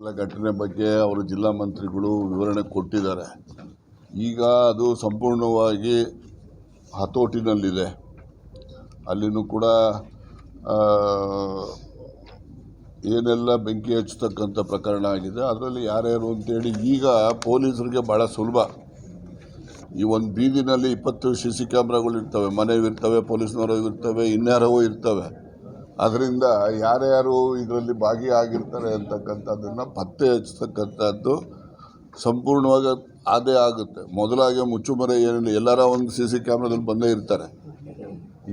ಎಲ್ಲ ಘಟನೆ ಬಗ್ಗೆ ಅವರು ಜಿಲ್ಲಾ ಮಂತ್ರಿಗಳು ವಿವರಣೆ ಕೊಟ್ಟಿದ್ದಾರೆ. ಈಗ ಅದು ಸಂಪೂರ್ಣವಾಗಿ ಹತೋಟಿನಲ್ಲಿದೆ. ಅಲ್ಲಿನೂ ಕೂಡ ಏನೆಲ್ಲ ಬೆಂಕಿ ಹಚ್ಚತಕ್ಕಂಥ ಪ್ರಕರಣ ಆಗಿದೆ, ಅದರಲ್ಲಿ ಯಾರ್ಯಾರು ಅಂತೇಳಿ ಈಗ ಪೊಲೀಸರಿಗೆ ಭಾಳ ಸುಲಭ. ಈ ಒಂದು ಬೀದಿನಲ್ಲಿ ಇಪ್ಪತ್ತು ಸಿ ಸಿ ಕ್ಯಾಮ್ರಾಗಳು ಇರ್ತವೆ ಮನೆಯವಿರ್ತವೆ ಪೊಲೀಸ್ನವರು ಇರ್ತವೆ, ಇನ್ಯಾರವೂ ಇರ್ತವೆ. ಅದರಿಂದ ಯಾರ್ಯಾರು ಇದರಲ್ಲಿ ಭಾಗಿಯಾಗಿರ್ತಾರೆ ಅಂತಕ್ಕಂಥದ್ದನ್ನು ಪತ್ತೆ ಹಚ್ಚತಕ್ಕಂಥದ್ದು ಸಂಪೂರ್ಣವಾಗಿ ಅದೇ ಆಗುತ್ತೆ. ಮೊದಲಾಗೆ ಮುಚ್ಚುಮರೆ ಏನಿಲ್ಲ, ಎಲ್ಲರ ಒಂದು ಸಿ ಸಿ ಕ್ಯಾಮ್ರಾದಲ್ಲಿ ಬಂದೇ ಇರ್ತಾರೆ.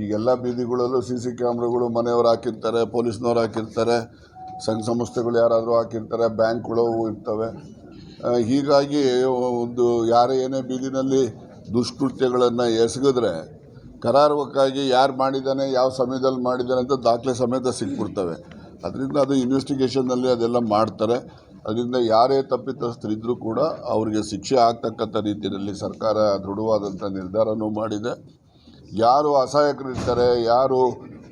ಈಗೆಲ್ಲ ಬೀದಿಗಳಲ್ಲೂ ಸಿ ಸಿ ಕ್ಯಾಮ್ರಾಗಳು ಮನೆಯವರು ಹಾಕಿರ್ತಾರೆ, ಪೊಲೀಸ್ನವ್ರು ಹಾಕಿರ್ತಾರೆ, ಸಂಘ ಸಂಸ್ಥೆಗಳು ಯಾರಾದರೂ ಹಾಕಿರ್ತಾರೆ, ಬ್ಯಾಂಕ್ಗಳು ಇರ್ತವೆ. ಹೀಗಾಗಿ ಒಂದು ಯಾರೇ ಏನೇ ಬೀದಿನಲ್ಲಿ ದುಷ್ಕೃತ್ಯಗಳನ್ನು ಎಸಗಿದ್ರೆ ಕರಾರುವಕ್ಕಾಗಿ ಯಾರು ಮಾಡಿದ್ದಾನೆ, ಯಾವ ಸಮಯದಲ್ಲಿ ಮಾಡಿದ್ದಾನೆ ಅಂತ ದಾಖಲೆ ಸಮೇತ ಸಿಕ್ಬಿಡ್ತವೆ. ಅದರಿಂದ ಅದು ಇನ್ವೆಸ್ಟಿಗೇಷನ್ನಲ್ಲಿ ಅದೆಲ್ಲ ಮಾಡ್ತಾರೆ. ಅದರಿಂದ ಯಾರೇ ತಪ್ಪಿತಸ್ಥರಿದ್ದರೂ ಕೂಡ ಅವರಿಗೆ ಶಿಕ್ಷೆ ಆಗ್ತಕ್ಕಂಥ ರೀತಿಯಲ್ಲಿ ಸರ್ಕಾರ ದೃಢವಾದಂಥ ನಿರ್ಧಾರನೂ ಮಾಡಿದೆ. ಯಾರು ಅಸಹಾಯಕರಿರ್ತಾರೆ, ಯಾರು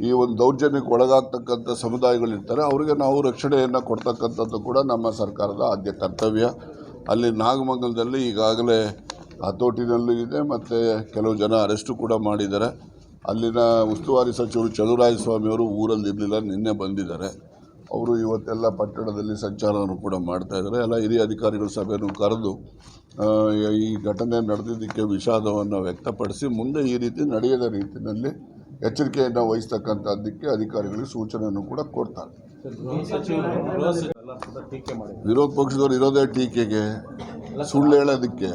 ಈ ಒಂದು ದೌರ್ಜನ್ಯಕ್ಕೆ ಒಳಗಾಗ್ತಕ್ಕಂಥ ಸಮುದಾಯಗಳಿರ್ತಾರೆ, ಅವರಿಗೆ ನಾವು ರಕ್ಷಣೆಯನ್ನು ಕೊಡ್ತಕ್ಕಂಥದ್ದು ಕೂಡ ನಮ್ಮ ಸರ್ಕಾರದ ಆದ್ಯ ಕರ್ತವ್ಯ. ಅಲ್ಲಿ ನಾಗಮಂಗಲದಲ್ಲಿ ಈಗಾಗಲೇ ಹತೋಟಿನಲ್ಲೂ ಇದೆ ಮತ್ತು ಕೆಲವು ಜನ ಅರೆಸ್ಟು ಕೂಡ ಮಾಡಿದ್ದಾರೆ. ಅಲ್ಲಿನ ಉಸ್ತುವಾರಿ ಸಚಿವರು ಚಲುರಾಯಸ್ವಾಮಿಯವರು ಊರಲ್ಲಿ ಇರಲಿಲ್ಲ ನಿನ್ನೆ ಬಂದಿದ್ದಾರೆ. ಅವರು ಇವತ್ತೆಲ್ಲ ಪಟ್ಟಣದಲ್ಲಿ ಸಂಚಾರವನ್ನು ಕೂಡ ಮಾಡ್ತಾಯಿದ್ದಾರೆ ಎಲ್ಲ ಹಿರಿಯ ಅಧಿಕಾರಿಗಳ ಸಭೆಯನ್ನು ಕರೆದು ಈ ಘಟನೆ ನಡೆದಿದ್ದಕ್ಕೆ ವಿಷಾದವನ್ನು ವ್ಯಕ್ತಪಡಿಸಿ ಮುಂದೆ ಈ ರೀತಿ ನಡೆಯದ ರೀತಿಯಲ್ಲಿ ಎಚ್ಚರಿಕೆಯನ್ನು ವಹಿಸ್ತಕ್ಕಂಥದ್ದಕ್ಕೆ ಅಧಿಕಾರಿಗಳಿಗೆ ಸೂಚನೆಯನ್ನು ಕೂಡ ಕೊಡ್ತಾರೆ. ವಿರೋಧ ಪಕ್ಷದವರು ಇರೋದೇ ಟೀಕೆಗೆ. ಸುಳ್ಳು ಹೇಳೋದಕ್ಕೆ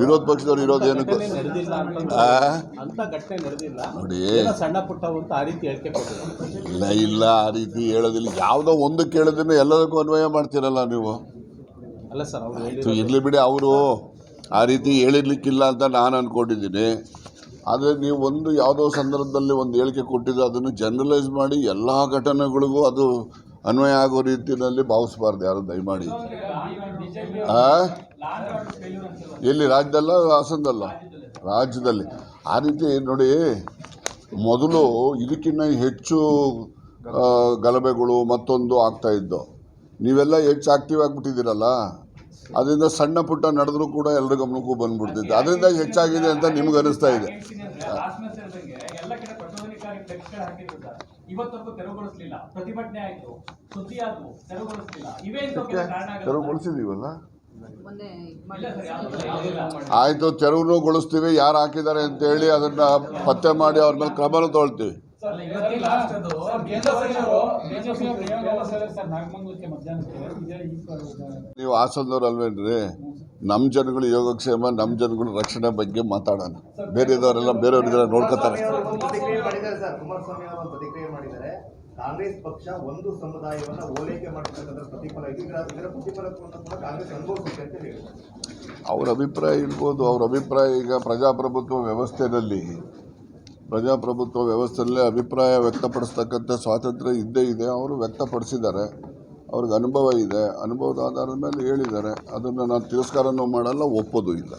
ವಿರೋಧ ಪಕ್ಷದವ್ರು ಇರೋದೇನಕ್ಕೆ ಏನು ನೋಡಿ. ಇಲ್ಲ ಇಲ್ಲ ಆ ರೀತಿ ಹೇಳೋದಿಲ್ಲ. ಯಾವುದೋ ಒಂದು ಕೇಳೋದನ್ನು ಎಲ್ಲದಕ್ಕೂ ಅನ್ವಯ ಮಾಡ್ತೀರಲ್ಲ ನೀವು? ಇರಲಿ ಬಿಡಿ ಅವರು. ಆ ರೀತಿ ಹೇಳಿರ್ಲಿಕ್ಕಿಲ್ಲ ಅಂತ ನಾನು ಅಂದ್ಕೊಂಡಿದ್ದೀನಿ ಆದರೆ ನೀವು ಒಂದು ಯಾವುದೋ ಸಂದರ್ಭದಲ್ಲಿ ಒಂದು ಹೇಳಿಕೆ ಕೊಟ್ಟಿದ್ದು ಅದನ್ನು ಜನರಲೈಸ್ ಮಾಡಿ ಎಲ್ಲ ಘಟನೆಗಳಿಗೂ ಅದು ಅನ್ವಯ ಆಗೋ ರೀತಿಯಲ್ಲಿ ಭಾವಿಸಬಾರ್ದು ಯಾರು ದಯಮಾಡಿ? ಎಲ್ಲಿ ರಾಜ್ಯದಲ್ಲ ಹಾಸನದಲ್ಲ? ರಾಜ್ಯದಲ್ಲಿ. ಆ ರೀತಿ ನೋಡಿ ಮೊದಲು ಇದಕ್ಕಿನ್ನ ಹೆಚ್ಚು ಗಲಭೆಗಳು ಮತ್ತೊಂದು ಆಗ್ತಾ ಇದ್ದು. ನೀವೆಲ್ಲ ಹೆಚ್ಚು ಆಕ್ಟಿವ್ ಆಗಿಬಿಟ್ಟಿದ್ದೀರಲ್ಲ? ಅದರಿಂದ ಸಣ್ಣ ಪುಟ್ಟ ನಡೆದ್ರೂ ಕೂಡ ಎಲ್ಲರ ಗಮನಕ್ಕೂ ಬಂದ್ಬಿಡ್ತಿದ್ದೆ ಅದರಿಂದ ಹೆಚ್ಚಾಗಿದೆ ಅಂತ ನಿಮ್ಗೆ ಅನಿಸ್ತಾ ಇದೆ. ಹಾಕಿದ್ರು ಸರ್ ಇವತ್ತವರೆಗೂ ತೆರವುಗೊಳಿಸಲಿಲ್ಲ. ಪ್ರತಿಭಟನೆ ಆಯ್ತು. ಸುದ್ದಿ ಆದ್ವು ತೆರವುಗೊಳಿಸಲಿಲ್ಲ. ಇವೇ ಕಾರಣ ಆಯ್ತು ತೆರವುಗೊಳಿಸಿದೀವಲ್ಲ? ತೆರವುಗೊಳಿಸ್ತೀವಿ. ಯಾರು ಹಾಕಿದ್ದಾರೆ ಅಂತ ಹೇಳಿ ಅದನ್ನ ಪತ್ತೆ ಮಾಡಿ ಅವ್ರ ಮೇಲೆ ಕ್ರಮನೂ ತೊಗೊಳ್ತೀವಿ. ನೀವು ಹಾಸನದವ್ರು ಅಲ್ವೇನ್ರಿ ನಮ್ಮ ಜನಗಳು ಯೋಗಕ್ಷೇಮ ನಮ್ಮ ಜನಗಳ ರಕ್ಷಣೆ ಬಗ್ಗೆ ಮಾತಾಡೋಣ. ಬೇರೆದವರೆಲ್ಲ ಬೇರೆಯವ್ರಿಗೆಲ್ಲ ನೋಡ್ಕೋತಾರೆ. ಒಂದು ಪ್ರತಿಕ್ರಿಯೆ ಮಾಡಿದ್ದಾರೆ ಸರ್. ಕುಮಾರಸ್ವಾಮಿ ಅವರು ಪ್ರತಿಕ್ರಿಯೆ ಮಾಡಿದ್ದಾರೆ. ಕಾಂಗ್ರೆಸ್ ಪಕ್ಷ ಒಂದು ಸಮುದಾಯವನ್ನ ಓಲೈಕೆ ಮಾಡಿರ್ತಕ್ಕಂಥ ಪ್ರತಿಫಲ ಇದು. ಇದರ ಇದರ ಪ್ರತಿಫಲವನ್ನು ಕೂಡ ಕಾಂಗ್ರೆಸ್ ಅನುಭವಿಸುತ್ತೆ ಅಂತ ಹೇಳಿದ್ದಾರೆ. ಅವ್ರ ಅಭಿಪ್ರಾಯ ಇರ್ಬೋದು. ಅವ್ರ ಅಭಿಪ್ರಾಯ ಈಗ ಪ್ರಜಾಪ್ರಭುತ್ವ ವ್ಯವಸ್ಥೆಯಲ್ಲಿ ಪ್ರಜಾಪ್ರಭುತ್ವ ವ್ಯವಸ್ಥೆಯಲ್ಲಿ ಅಭಿಪ್ರಾಯ ವ್ಯಕ್ತಪಡಿಸ್ತಕ್ಕಂಥ ಸ್ವಾತಂತ್ರ್ಯ ಇದ್ದೇ ಇದೆ. ಅವರು ವ್ಯಕ್ತಪಡಿಸಿದ್ದಾರೆ. ಅವ್ರಿಗೆ ಅನುಭವ ಇದೆ. ಅನುಭವದ ಆಧಾರದ ಮೇಲೆ ಹೇಳಿದ್ದಾರೆ. ಅದನ್ನು ನಾನು ತಿರಸ್ಕಾರನೂ ಮಾಡಲ್ಲ, ಒಪ್ಪೋದು ಇಲ್ಲ.